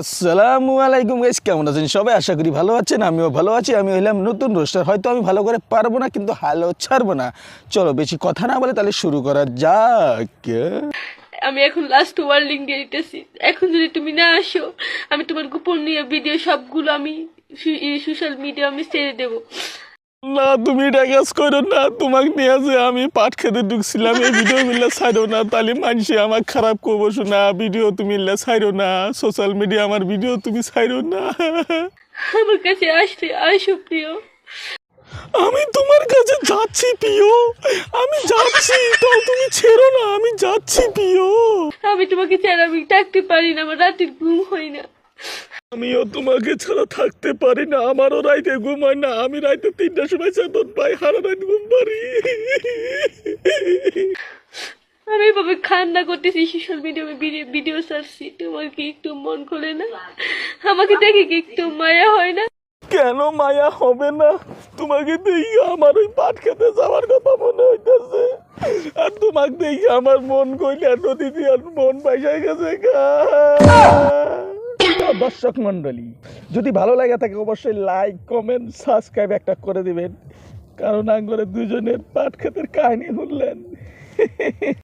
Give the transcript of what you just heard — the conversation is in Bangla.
আসসালামু আলাইকুম গাইস কেমন আছেন সবাই? আশা করি ভালো আছেন, আমিও ভালো আছি, আমি হইলাম নতুন রোস্টার হয়তো আমি ভালো করে পারব না, কিন্তু হালও ছাড়বো না। চলো, বেশি কথা না বলে তাহলে শুরু করা যাক। আমি এখন লাস্ট ওয়ার্লিং দিয়ে দিতেছি। এখন যদি তুমি না আসো, আমি তোমার গোপন নিয়ে ভিডিও সবগুলো আমি সোশ্যাল মিডিয়া আমি ছেড়ে দেবো। না তুমি এটা কাজ করো না। তোমাকে নিয়ে যে আমি পাট খেতে ঢুকছিলাম এই ভিডিও মিললে ছাড়ো না। তাহলে মানুষে আমার খারাপ করব শোনা ভিডিও তুমি ছাড়ো না। সোশ্যাল মিডিয়া আমার ভিডিও তুমি ছাড়ো না। আমার কাছে আসলে আসো প্রিয়। আমি তোমার কাছে যাচ্ছি পিও আমি যাচ্ছি তো তুমি ছেড়ো না। আমি যাচ্ছি পিও আমি তোমাকে ছাড়া আমি থাকতে পারি না আমার রাতের ঘুম হয় না। আমিও তোমাকে ছাড়া থাকতে পারি না। আমারও রাইতে ঘুম হয় না। আমি রাইতে তিনটার সময় চেতন পাই হারা রাত ঘুম পারি। আমি এভাবে খান্না করতেছি সোশ্যাল মিডিয়া ভিডিও ছাড়ছি। তোমার কি একটু মন খোলে না? আমাকে দেখে কি একটু মায়া হয় না? কেন মায়া হবে না? তোমাকে দেখি আমার ওই পাট খেতে যাওয়ার কথা মনে হইতেছে। আর তোমাকে দেখি আমার মন কইলে আর নদী দিয়ে আর মন পাইসাই গেছে গা। দর্শক মন্ডলী যদি ভালো লাগে থাকে অবশ্যই লাইক কমেন্ট সাবস্ক্রাইব একটা করে দিবেন। কারণ আঙ্গরে দুজনের পাট খেতের কাহিনী শুনলেন।